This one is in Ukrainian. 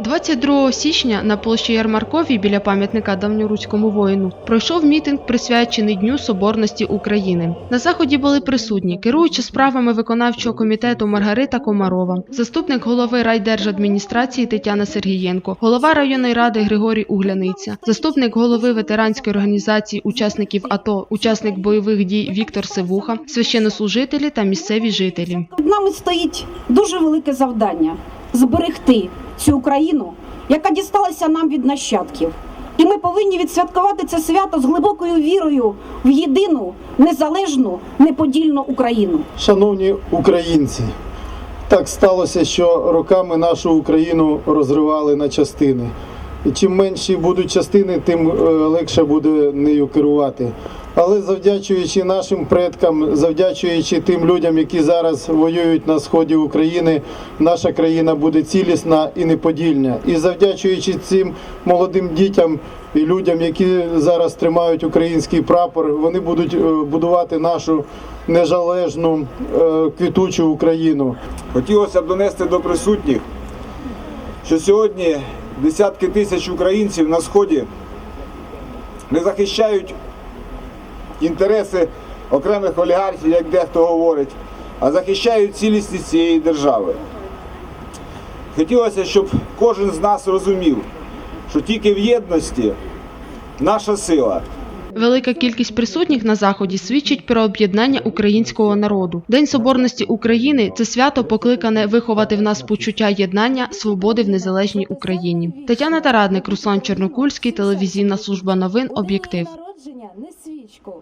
22 січня на площі Ярмарковій біля пам'ятника давньоруському воїну пройшов мітинг, присвячений Дню Соборності України. На заході були присутні керуюча справами виконавчого комітету Маргарита Комарова, заступник голови райдержадміністрації Тетяна Сергієнко, голова районної ради Григорій Угляниця, заступник голови ветеранської організації учасників АТО, учасник бойових дій Віктор Севуха, священнослужителі та місцеві жителі. Нами стоїть дуже велике завдання зберегти цю Україну, яка дісталася нам від нащадків. І ми повинні відсвяткувати це свято з глибокою вірою в єдину, незалежну, неподільну Україну. Шановні українці, так сталося, що роками нашу Україну розривали на частини. І чим менші будуть частини, тим е, легше буде нею керувати. Але завдячуючи нашим предкам, завдячуючи тим людям, які зараз воюють на сході України, наша країна буде цілісна і неподільна. І завдячуючи цим молодим дітям і людям, які зараз тримають український прапор, вони будуть е, будувати нашу незалежну е, квітучу Україну. Хотілося б донести до присутніх, що сьогодні десятки тисяч українців на сході не захищають інтереси окремих олігархів, як дехто говорить, а захищають цілісність цієї держави. Хотілося, щоб кожен з нас розумів, що тільки в єдності наша сила. Велика кількість присутніх на заході свідчить про об'єднання українського народу. День соборності України це свято покликане виховати в нас почуття єднання, свободи в незалежній Україні. Тетяна Тарадник, Руслан Чорнокульський, телевізійна служба новин Об'єктив. народження не свічку.